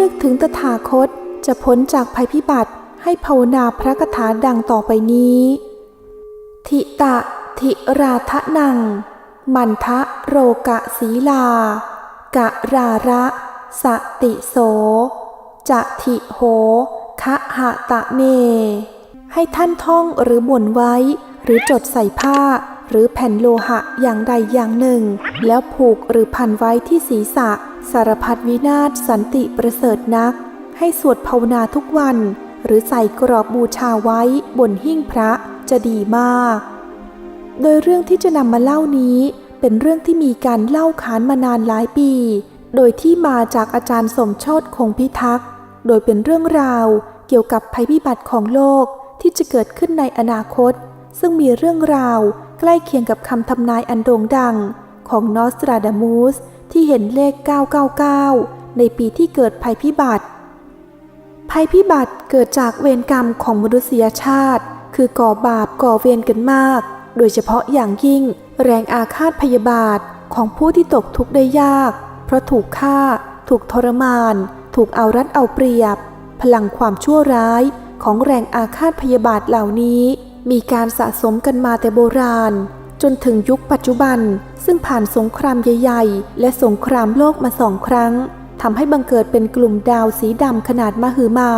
นึกถึงตถาคตจะพ้นจากภัยพิบัติให้ภาวนาพระคาถาดังต่อไปนี้ ทิตะทิราทะนัง มันทะโรกะศีลา กะราระสติโส จะทิโหคะหะตะเนให้ท่านท่องหรือบ่นไว้ หรือจดใส่ผ้า หรือแผ่นโลหะอย่างใดอย่างหนึ่ง แล้วผูกหรือพันไว้ที่ศีรษะ สารพัดวินาศสันติประเสริฐนัก ให้สวดภาวนาทุกวัน หรือใส่กรอบบูชาไว้บนหิ้งพระจะดีมาก โดยเรื่องที่จะนำมาเล่านี้ เป็นเรื่องที่มีการเล่าขานมานานหลายปี โดยที่มาจากอาจารย์สมโชตคงพิทักษ์ โดยเป็นเรื่องราวเกี่ยวกับภัยพิบัติของโลกที่จะเกิดขึ้นในอนาคต ซึ่งมีเรื่องราว ใกล้เคียงกับคำทำนายอันโด่งดังของนอสตราดามูสที่เห็นเลข 999 ในปีที่เกิดภัยพิบัติ ภัยพิบัติเกิดจากเวรกรรมของมนุษยชาติ คือก่อบาปก่อเวรกันมาก โดยเฉพาะอย่างยิ่ง แรงอาฆาตพยาบาทของผู้ที่ตกทุกข์ได้ยาก เพราะถูกฆ่า ถูกทรมาน ถูกเอารัดเอาเปรียบ พลังความชั่วร้ายของแรงอาฆาตพยาบาทเหล่านี้ มีการสะสมกันมาแต่โบราณ จนถึงยุคปัจจุบัน ซึ่งผ่านสงครามใหญ่ๆ และสงครามโลกมาสองครั้งทำให้บังเกิดเป็นกลุ่มดาวสีดำขนาดมหึมา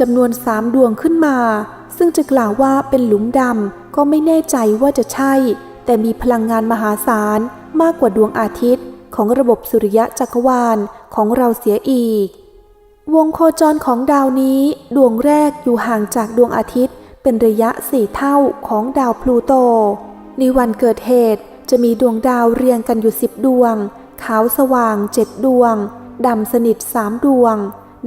จำนวนสามดวงขึ้นมา ซึ่งจะกล่าวว่าเป็นหลุมดำก็ไม่แน่ใจว่าจะใช่ แต่มีพลังงานมหาศาลมากกว่าดวงอาทิตย์ของระบบสุริยะจักรวาลของเราเสียอีก วงโคจรของดาวนี้ ดวงแรกอยู่ห่างจากดวงอาทิตย์ เป็นระยะสี่เท่าของดาวพลูโต ในวันเกิดเหตุจะมีดวงดาวเรียงกันอยู่สิบดวง ขาวสว่างเจ็ดดวง ดำสนิทสามดวง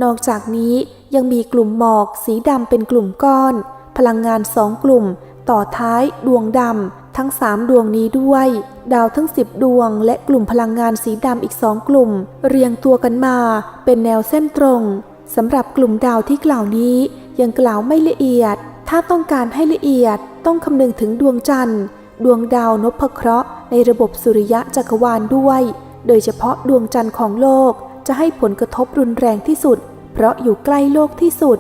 นอกจากนี้ยังมีกลุ่มหมอกสีดำเป็นกลุ่มก้อน พลังงานสองกลุ่ม ต่อท้ายดวงดำทั้งสามดวงนี้ด้วย ดาวทั้งสิบดวง และกลุ่มพลังงานสีดำอีกสองกลุ่ม เรียงตัวกันมา เป็นแนวเส้นตรงสำหรับกลุ่มดาวที่กล่าวนี้ยังกล่าวไม่ละเอียด ถ้าต้องการให้ละเอียดต้องคำนึงถึงดวงจันทร์ ดวงดาวนพเคราะห์ในระบบสุริยะจักรวาลด้วย โดยเฉพาะดวงจันทร์ของโลกจะให้ผลกระทบรุนแรงที่สุด เพราะอยู่ใกล้โลกที่สุด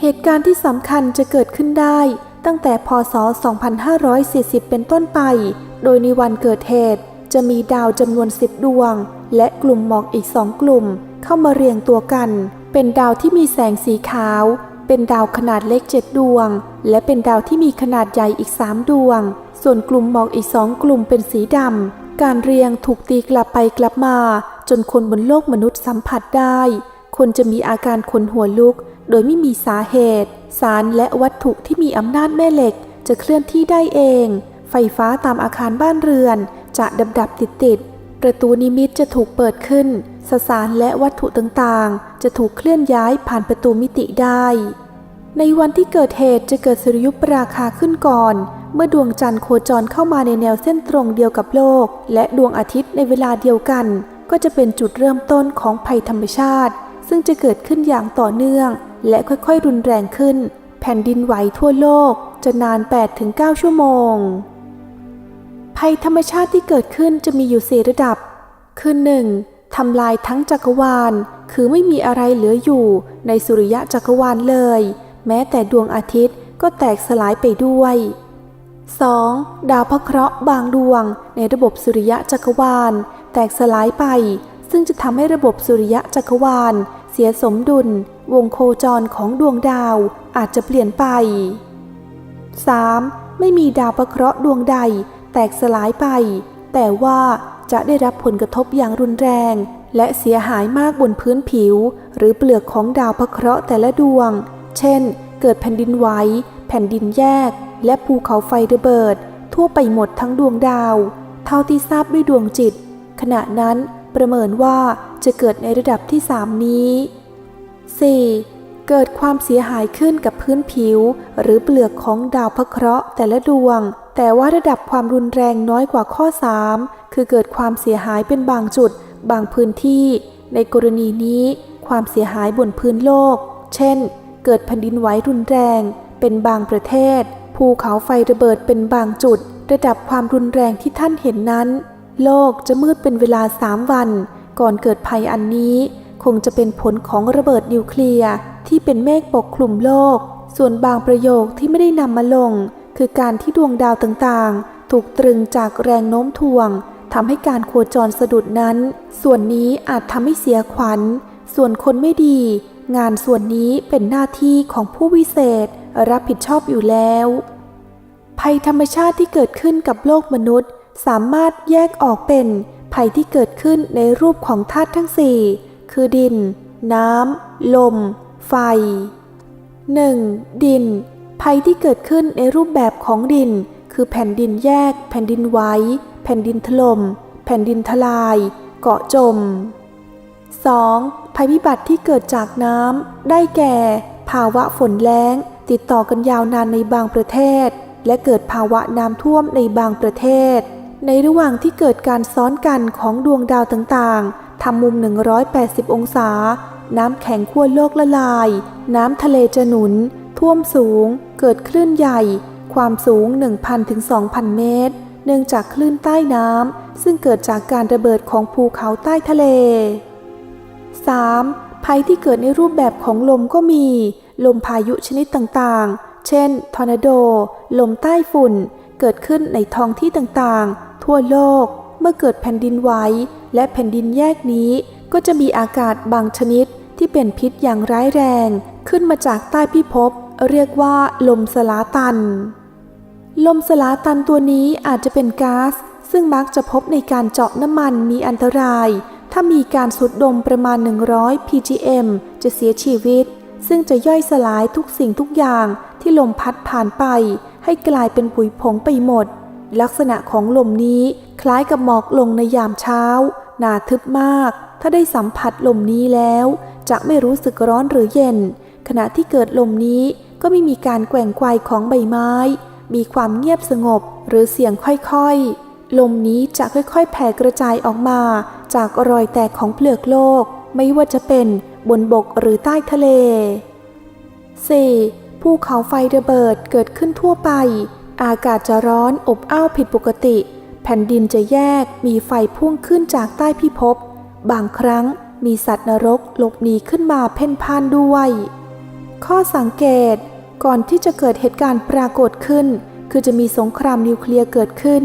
เหตุการณ์ที่สำคัญจะเกิดขึ้นได้ ตั้งแต่พศ 2540 เป็นต้นไป โดยในวันเกิดเหตุ จะมีดาวจำนวน 10 ดวง และกลุ่มหมอกอีกสองกลุ่ม เข้ามาเรียงตัวกัน เป็นดาวที่มีแสงสีขาว เป็นดาวขนาดเล็กเจ็ดดวง และเป็นดาวที่มีขนาดใหญ่อีกสามดวง ส่วนกลุ่มหมอกอีกสองกลุ่มเป็นสีดำ การเรียงถูกตีกลับไปกลับมา จนคนบนโลกมนุษย์สัมผัสได้ คนจะมีอาการขนหัวลุก โดยไม่มีสาเหตุ สารและวัตถุที่มีอำนาจแม่เหล็ก จะเคลื่อนที่ได้เอง ไฟฟ้าตามอาคารบ้านเรือน จะดับดับติดติดประตูนิมิตจะถูกเปิดขึ้นสสารและวัตถุต่างๆ จะถูกเคลื่อนย้ายผ่านประตูมิติได้ ในวันที่เกิดเหตุจะเกิดสุริยุปราคาขึ้นก่อน เมื่อดวงจันทร์โคจรเข้ามาในแนวเส้นตรงเดียวกับโลก และดวงอาทิตย์ในเวลาเดียวกัน ก็จะเป็นจุดเริ่มต้นของภัยธรรมชาติ ซึ่งจะเกิดขึ้นอย่างต่อเนื่อง และค่อยๆ รุนแรงขึ้น แผ่นดินไหวทั่วโลกจะนาน 8-9 ชั่วโมง ภัยธรรมชาติที่เกิดขึ้นจะมีอยู่สีระดับ คือหนึ่งทำลายทั้งจักรวาล คือไม่มีอะไรเหลืออยู่ในสุริยะจักรวาลเลย แม้แต่ดวงอาทิตย์ก็แตกสลายไปด้วย 2. ดาวพระเคราะห์บางดวงในระบบสุริยะจักรวาล แตกสลายไป ซึ่งจะทำให้ระบบสุริยะจักรวาล เสียสมดุล วงโคจรของดวงดาวอาจจะเปลี่ยนไป 3. ไม่มีดาวพระเคราะห์ดวงใด แตกสลายไป แต่ว่าจะได้รับผลกระทบอย่างรุนแรง และเสียหายมากบนพื้นผิว หรือเปลือกของดาวพระเคราะห์แต่ละดวง เช่น เกิดแผ่นดินไหว แผ่นดินแยก และภูเขาไฟระเบิด ทั่วไปหมดทั้งดวงดาว เท่าที่ทราบด้วยดวงจิต ขณะนั้นประเมินว่าจะเกิดในระดับที่ 3 นี้ 4. เกิดความเสียหายขึ้นกับพื้นผิว หรือเปลือกของดาวพระเคราะห์แต่ละดวง แต่ว่าระดับความรุนแรงน้อยกว่าข้อ 3 คือเกิดความเสียหายเป็นบางจุด บางพื้นที่ ในกรณีนี้ ความเสียหายบนพื้นโลก เช่น เกิดแผ่นดินไหวรุนแรง เป็นบางประเทศ ภูเขาไฟระเบิดเป็นบางจุด ระดับความรุนแรงที่ท่านเห็นนั้น โลกจะมืดเป็นเวลาสามวัน ก่อนเกิดภัยอันนี้ คงจะเป็นผลของระเบิดนิวเคลียร์ที่เป็นเมฆปกคลุมโลก ส่วนบางประโยคที่ไม่ได้นำมาลง คือการที่ดวงดาวต่างๆ ถูกตรึงจากแรงโน้มถ่วงทำให้การโคจรสะดุดนั้น ส่วนนี้อาจทำให้เสียขวัญ ส่วนคนไม่ดี งานส่วนนี้เป็นหน้าที่ของผู้วิเศษรับผิดชอบอยู่แล้ว ภัยธรรมชาติที่เกิดขึ้นกับโลกมนุษย์ สามารถแยกออกเป็นภัยที่เกิดขึ้นในรูปของธาตุทั้งสี่คือดิน น้ำ ลม ไฟ 1. ดิน ภัยที่เกิดขึ้นในรูปแบบของดิน คือแผ่นดินแยก แผ่นดินไหวแผ่นดินถลม่มแผ่นดินทลาย เกาะจม 2. ภัยพิบัติที่เกิดจากน้ำได้แก่ ภาวะฝนแล้ง ติดต่อกันยาวนานในบางประเทศ และเกิดภาวะน้ำท่วมในบางประเทศ ในระหว่างที่เกิดการซ้อนกันของดวงดาวต่างๆทำมุม 180 องศา น้ำแข็งขั้วโลกละลาย น้ำทะเลจะหนุน ท่วมสูง เกิดคลื่นใหญ่ ความสูง 1,000ถึง2,000 เมตร เนื่องจากคลื่นใต้น้ำซึ่งเกิดจากการระเบิดของภูเขาใต้ทะเล 3. ภัยที่เกิดในรูปแบบของลมก็มี ลมพายุชนิดต่างๆ เช่น ทอร์นาโด ลมใต้ฝุ่น เกิดขึ้นในท้องที่ต่างๆ ทั่วโลก เมื่อเกิดแผ่นดินไหวและแผ่นดินแยกนี้ ก็จะมีอากาศบางชนิดที่เป็นพิษอย่างร้ายแรง ขึ้นมาจากใต้พิภพ เรียกว่า ลมสลาตัน ลมสลาตันตัวนี้อาจจะเป็นก๊าซซึ่งมักจะพบในการเจาะน้ำมันมีอันตราย ถ้ามีการสูดดมประมาณ 100 ppm จะเสียชีวิต ซึ่งจะย่อยสลายทุกสิ่งทุกอย่างที่ลมพัดผ่านไป ให้กลายเป็นปุ๋ยผงไปหมด ลักษณะของลมนี้คล้ายกับหมอกลงในยามเช้า หนาทึบมาก ถ้าได้สัมผัสลมนี้แล้ว จะไม่รู้สึกร้อนหรือเย็น ขณะที่เกิดลมนี้ก็ไม่มีการแกว่งไกวของใบไม้ มีความเงียบสงบหรือเสียงค่อยๆ ลมนี้จะค่อยๆ แผ่กระจายออกมา จากรอยแตกของเปลือกโลกไม่ว่าจะเป็นบนบกหรือใต้ทะเล 4. ภูเขาไฟระเบิดเกิดขึ้นทั่วไป อากาศจะร้อนอบอ้าวผิดปกติ แผ่นดินจะแยกมีไฟพุ่งขึ้นจากใต้พิภพ บางครั้งมีสัตว์นรกหลบหนีขึ้นมาเพ่นพ่านด้วย ข้อสังเกต ก่อนที่จะเกิดเหตุการณ์ปรากฏขึ้น คือจะมีสงครามนิวเคลียร์เกิดขึ้น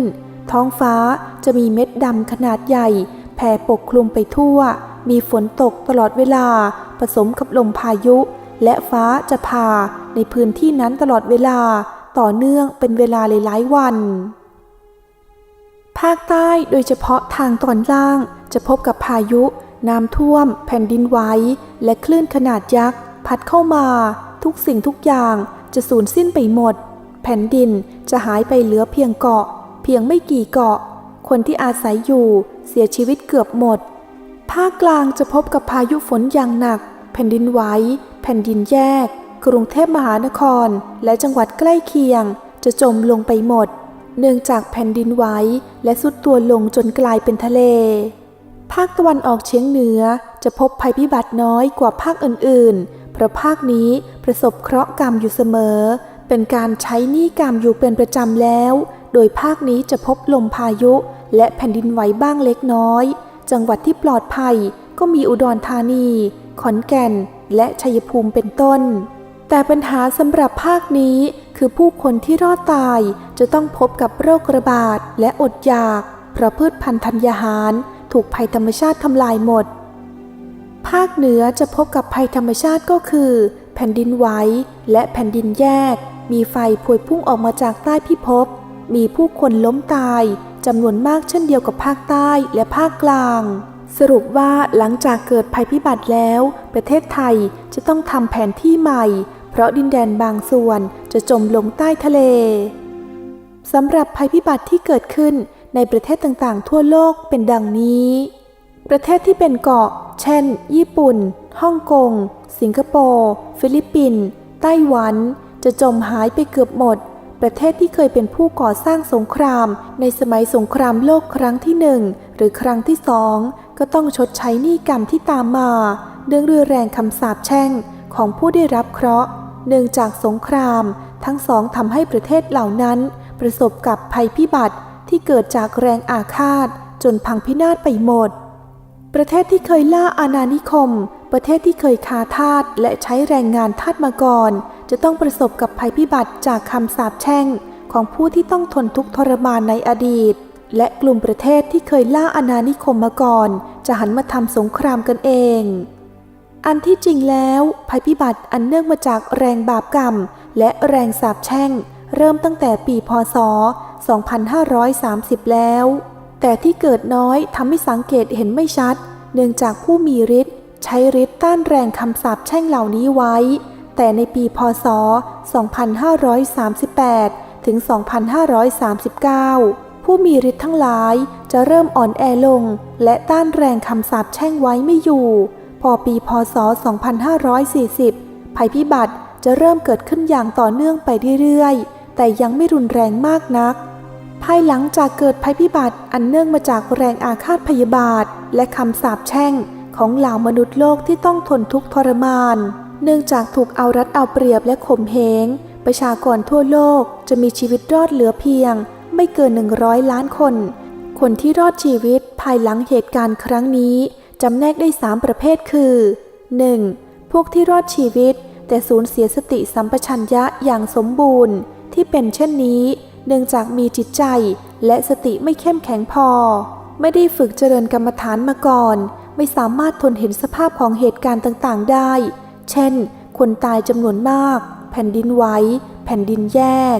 ท้องฟ้าจะมีเม็ดดำขนาดใหญ่ แผ่ปกคลุมไปทั่ว มีฝนตกตลอดเวลา ผสมกับลมพายุ และฟ้าจะผ่าในพื้นที่นั้นตลอดเวลา ต่อเนื่องเป็นเวลาหลายวัน ภาคใต้โดยเฉพาะทางตอนล่างจะพบกับพายุ น้ำท่วม แผ่นดินไหวและคลื่นขนาดยักษ์พัดเข้ามา ทุกสิ่งทุกอย่างจะสูญสิ้นไปหมด แผ่นดินจะหายไปเหลือเพียงเกาะ เพียงไม่กี่เกาะ คนที่อาศัยอยู่ เสียชีวิตเกือบหมด ภาคกลางจะพบกับพายุฝนอย่างหนัก แผ่นดินไหว แผ่นดินแยก กรุงเทพมหานคร และจังหวัดใกล้เคียง จะจมลงไปหมด เนื่องจากแผ่นดินไหวและสุดตัวลงจนกลายเป็นทะเล ภาคตะวันออกเฉียงเหนือจะพบภัยพิบัติน้อยกว่าภาคอื่นๆ เพราะภาคนี้ประสบเคราะห์กรรมอยู่เสมอ เป็นการใช้หนี้กรรมอยู่เป็นประจำแล้ว โดยภาคนี้จะพบลมพายุและแผ่นดินไหวบ้างเล็กน้อย จังหวัดที่ปลอดภัยก็มีอุดรธานี ขอนแก่น และชัยภูมิเป็นต้น แต่ปัญหาสำหรับภาคนี้คือผู้คนที่รอดตายจะต้องพบกับโรคระบาดและอดอยาก เพราะพืชพันธุ์ธัญญาหาร ถูกภัยธรรมชาติทำลายหมด ภาคเหนือจะพบกับภัยธรรมชาติก็คือ แผ่นดินไหวและแผ่นดินแยก มีไฟพวยพุ่งออกมาจากใต้พิภพ มีผู้คนล้มตายจำนวนมากเช่นเดียวกับภาคใต้และภาคกลาง สรุปว่าหลังจากเกิดภัยพิบัติแล้ว ประเทศไทยจะต้องทำแผนที่ใหม่ เพราะดินแดนบางส่วนจะจมลงใต้ทะเลสำหรับภัยพิบัติที่เกิดขึ้นในประเทศต่างๆ ทั่วโลกเป็นดังนี้ ประเทศที่เป็นเกาะ เช่น ญี่ปุ่น ฮ่องกง สิงคโปร์ ฟิลิปปินส์ ไต้หวัน จะจมหายไปเกือบหมด ประเทศที่เคยเป็นผู้ก่อสร้างสงคราม ในสมัยสงครามโลกครั้งที่หนึ่งหรือครั้งที่สองก็ต้องชดใช้หนี้กรรมที่ตามมา เนื่องด้วยแรงคำสาปแช่งของผู้ได้รับเคราะห์เนื่องจากสงคราม ทั้งสองทำให้ประเทศเหล่านั้น ประสบกับภัยพิบัติที่เกิดจากแรงอาฆาต จนพังพินาศไปหมด ประเทศที่เคยล่าอาณานิคม ประเทศที่เคยคาทาสและใช้แรงงานทาสมาก่อน จะต้องประสบกับภัยพิบัติจากคำสาปแช่ง ของผู้ที่ต้องทนทุกข์ทรมานในอดีต และกลุ่มประเทศที่เคยล่าอาณานิคมมาก่อน จะหันมาทำสงครามกันเอง อันที่จริงแล้วภัยพิบัติอันเนื่องมาจากแรงบาปกรรม และแรงสาปแช่ง เริ่มตั้งแต่ปีพศ 2530 แล้ว แต่ที่เกิดน้อยทำให้สังเกตเห็นไม่ชัด เนื่องจากผู้มีฤทธิ์ใช้ฤทธิ์ต้านแรงคำสาปแช่งเหล่านี้ไว้ แต่ในปีพศ 2538 ถึง 2539 ผู้มีฤทธิ์ทั้งหลายจะเริ่มอ่อนแอลง และต้านแรงคำสาปแช่งไว้ไม่อยู่ พอปีพศ 2540 ภัยพิบัติจะเริ่มเกิดขึ้นอย่างต่อเนื่องไปเรื่อยๆ แต่ยังไม่รุนแรงมากนัก ภายหลังจากเกิดภัยพิบัติอันเนื่องมาจากแรงอาฆาตพยาบาท และคำสาปแช่งของเหล่ามนุษย์โลกที่ต้องทนทุกข์ทรมาน เนื่องจากถูกเอารัดเอาเปรียบและข่มเหง ประชากรทั่วโลกจะมีชีวิตรอดเหลือเพียง ไม่เกิน 100 ล้านคน คนที่รอดชีวิตภายหลังเหตุการณ์ครั้งนี้ จำแนกได้ 3 ประเภทคือ 1. พวกที่รอดชีวิต แต่สูญเสียสติสัมปชัญญะอย่างสมบูรณ์ ที่เป็นเช่นนี้ เนื่องจากมีจิตใจ และสติไม่เข้มแข็งพอ ไม่ได้ฝึกเจริญกรรมฐานมาก่อน ไม่สามารถทนเห็นสภาพของเหตุการณ์ต่าง ๆ ได้ เช่น คนตายจำนวนมาก แผ่นดินไหวแผ่นดินแยก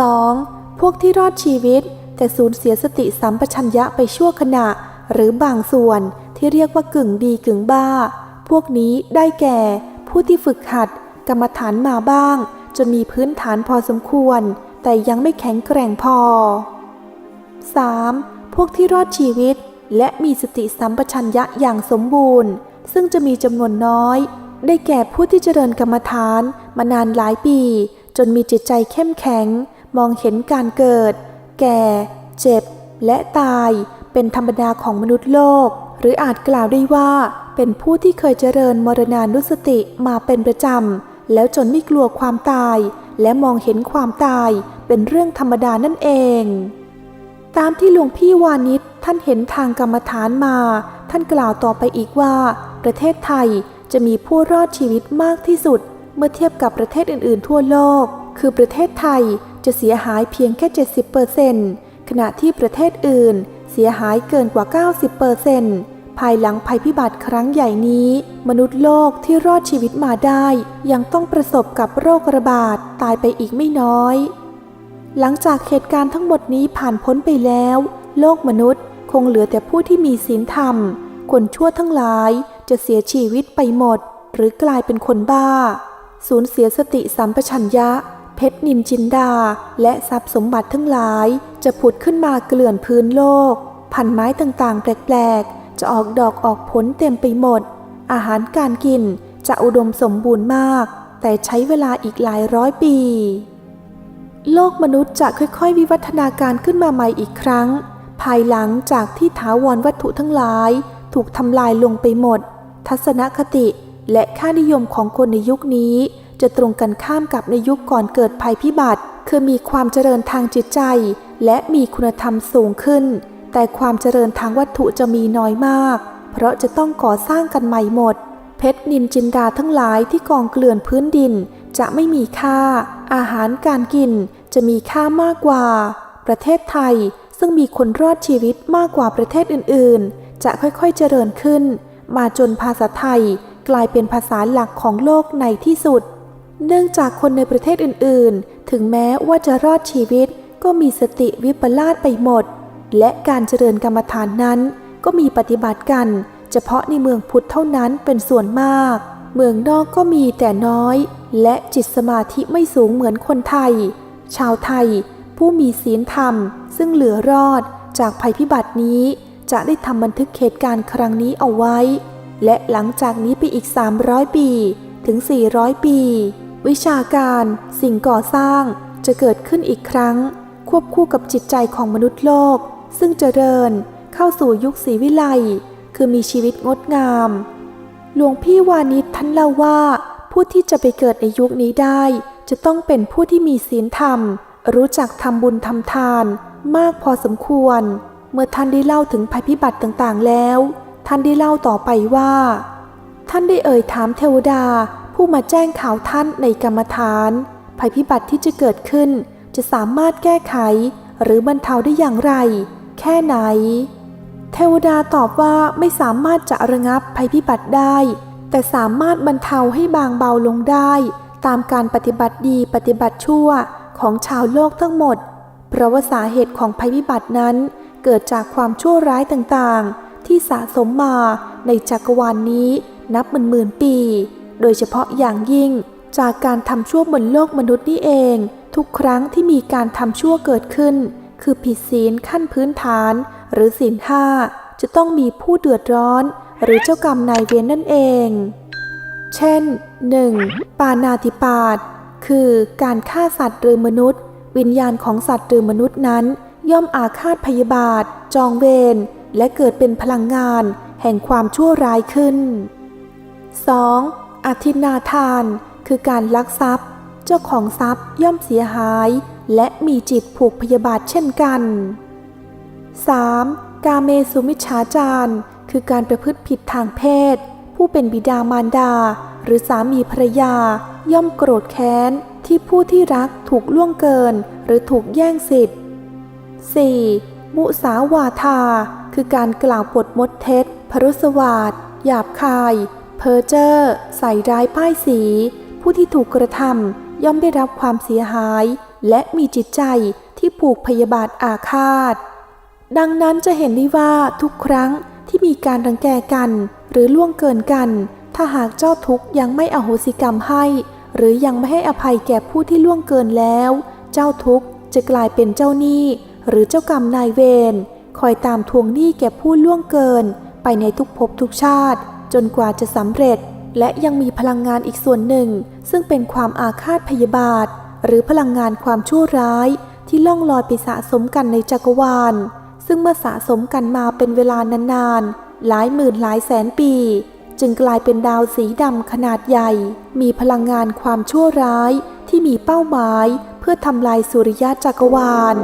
2. พวกที่รอดชีวิต แต่สูญเสียสติสัมปชัญญะไปชั่วขณะ หรือบางส่วนที่เรียกว่ากึ่งดีกึ่งบ้า พวกนี้ได้แก่ ผู้ที่ฝึกหัด กรรมฐานมาบ้าง จนมีพื้นฐานพอสมควร แต่ยังไม่แข็งแกร่งพอ 3. พวกที่รอดชีวิต และมีสติสัมปชัญญะอย่างสมบูรณ์ ซึ่งจะมีจำนวนน้อย ได้แก่ผู้ที่เจริญกรรมฐานมานานหลายปี จนมีจิตใจเข้มแข็ง มองเห็นการเกิด แก่ เจ็บ และตาย เป็นธรรมดาของมนุษย์โลก หรืออาจกล่าวได้ว่าเป็นผู้ที่เคยเจริญมรณานุสติมาเป็นประจำ แล้วจนไม่กลัวความตาย และมองเห็นความตายเป็นเรื่องธรรมดานั่นเอง ตามที่หลวงพี่วานิชท่านเห็นทางกรรมฐานมา ท่านกล่าวต่อไปอีกว่า ประเทศไทยจะมีผู้รอดชีวิตมากที่สุด เมื่อเทียบกับประเทศอื่น ๆ ทั่วโลก คือประเทศไทยจะเสียหายเพียงแค่ 70%ขณะที่ประเทศอื่นเสียหายเกินกว่า 90%ภายหลังภัยพิบัติครั้งใหญ่นี้ มนุษย์โลกที่รอดชีวิตมาได้ ยังต้องประสบกับโรคระบาดตายไปอีกไม่น้อย หลังจากเหตุการณ์ทั้งหมดนี้ผ่านพ้นไปแล้ว โลกมนุษย์คงเหลือแต่ผู้ที่มีศีลธรรม คนชั่วทั้งหลายจะเสียชีวิตไปหมด หรือกลายเป็นคนบ้า สูญเสียสติสัมปชัญญะ เพชรนินจินดา และทรัพย์สมบัติทั้งหลาย จะผุดขึ้นมาเกลื่อนพื้นโลก พันไม้ต่างๆ แปลกๆ จะออกดอกออกผลเต็มไปหมด อาหารการกินจะอุดมสมบูรณ์มาก แต่ใช้เวลาอีกหลายร้อยปี โลกมนุษย์จะค่อยๆ วิวัฒนาการขึ้นมาใหม่อีกครั้ง ภายหลังจากที่ถาวรวัตถุทั้งหลาย ถูกทำลายลงไปหมด ทัศนคติและค่านิยมของคนในยุคนี้ จะตรงกันข้ามกับในยุคก่อนเกิดภัยพิบัติ คือมีความเจริญทางจิตใจ และมีคุณธรรมสูงขึ้น แต่ความเจริญทางวัตถุจะมีน้อยมาก เพราะจะต้องก่อสร้างกันใหม่หมด เพชรนินจินดาทั้งหลายที่กองเกลื่อนพื้นดินจะไม่มีค่า อาหารการกิน จะมีค่ามากกว่า ประเทศไทยซึ่งมีคนรอดชีวิตมากกว่าประเทศอื่น ๆ จะค่อยๆเจริญขึ้น มาจนภาษาไทยกลายเป็นภาษาหลักของโลกในที่สุด เนื่องจากคนในประเทศอื่น ๆ ถึงแม้ว่าจะรอดชีวิตก็มีสติวิปลาสไปหมด และการเจริญกรรมฐานนั้น ก็มีปฏิบัติกัน เฉพาะในเมืองพุทธเท่านั้นเป็นส่วนมาก เมืองนอกก็มีแต่น้อย และจิตสมาธิไม่สูงเหมือนคนไทย ชาวไทย ผู้มีศีลธรรม ซึ่งเหลือรอดจากภัยพิบัตินี้ จะได้ทำบันทึกเหตุการณ์ครั้งนี้เอาไว้ และหลังจากนี้ไปอีก 300 ปี ถึง 400 ปี วิชาการสิ่งก่อสร้างจะเกิดขึ้นอีกครั้ง ควบคู่กับจิตใจของมนุษย์โลก ซึ่งจเจริญเข้าสู่ยุคศรีวิไลคือมีชีวิตงดงาม หลวงพี่วานิชท่านเล่าว่า ผู้ที่จะไปเกิดในยุคนี้ได้ จะต้องเป็นผู้ที่มีศีลธรรม รู้จักทำบุญทำทาน มากพอสมควร เมื่อท่านได้เล่าถึงภัยพิบัติต่างๆแล้ว ท่านได้เล่าต่อไปว่า ท่านได้เอ่ยถามเทวดาผู้มาแจ้งข่าวท่านในกรรมฐาน ภัยพิบัติที่จะเกิดขึ้น จะสามารถแก้ไข หรือบรรเทาได้อย่างไร แค่ไหน เทวดาตอบว่าไม่สามารถจะระงับภัยพิบัติได้ แต่สามารถบรรเทาให้บางเบาลงได้ ตามการปฏิบัติดีปฏิบัติชั่วของชาวโลกทั้งหมด เพราะว่าสาเหตุของภัยพิบัตินั้น เกิดจากความชั่วร้ายต่างๆ ที่สะสมมาในจักรวาลนนี้นับหมื่นหมื่นๆปี โดยเฉพาะอย่างยิ่งจากการทำชั่วบนโลกมนุษย์นี่เอง ทุกครั้งที่มีการทำชั่วเกิดขึ้น คือผิดศีลขั้นพื้นฐาน หรือศีลห้าจะต้องมีผู้เดือดร้อน หรือเจ้ากรรมนายเวรนั่นเอง เช่น 1. ปานาติปาตคือการฆ่าสัตว์หรือมนุษย์ วิญญาณของสัตว์หรือมนุษย์นั้น ย่อมอาฆาตพยาบาท จองเวรและเกิดเป็นพลังงาน แห่งความชั่วร้ายขึ้น 2. อธินาทาน คือการลักทรัพย์ เจ้าของทรัพย์ย่อมเสียหาย และมีจิตผูกพยาบาทเช่นกัน 3. กาเมสุมิชฌาจารคือการประพฤติผิดทางเพศ ผู้เป็นบิดามารดา หรือสามีภรรยา ย่อมโกรธแค้นที่ผู้ที่รักถูกล่วงเกิน หรือถูกแย่งสิทธิ์ 4. มุสาวาทา คือการกล่าวปดมดเท็จ พรุสวาทหยาบคาย เพอเจ้อใส่ร้ายป้ายสี ผู้ที่ถูกกระทำย่อมได้รับความเสียหาย และมีจิตใจที่ผูกพยาบาทอาฆาต ดังนั้นจะเห็นได้ว่าทุกครั้ง ที่มีการรังแกกัน หรือล่วงเกินกัน ถ้าหากเจ้าทุกข์ยังไม่อโหสิกรรมให้ หรือยังไม่ให้อภัยแก่ผู้ที่ล่วงเกินแล้ว เจ้าทุกข์จะกลายเป็นเจ้าหนี้ หรือเจ้ากรรมนายเวรคอยตามทวงหนี้แก่ผู้ล่วงเกิน ไปในทุกภพทุกชาติ จนกว่าจะสำเร็จ และยังมีพลังงานอีกส่วนหนึ่ง ซึ่งเป็นความอาฆาตพยาบาท หรือพลังงานความชั่วร้ายที่ล่องลอยไปสะสมกันในจักรวาล ซึ่งเมื่อสะสมกันมาเป็นเวลานานๆ หลายหมื่นหลายแสนปี จึงกลายเป็นดาวสีดำขนาดใหญ่ มีพลังงานความชั่วร้ายที่มีเป้าหมาย เพื่อทำลายสุริยะจักรวาล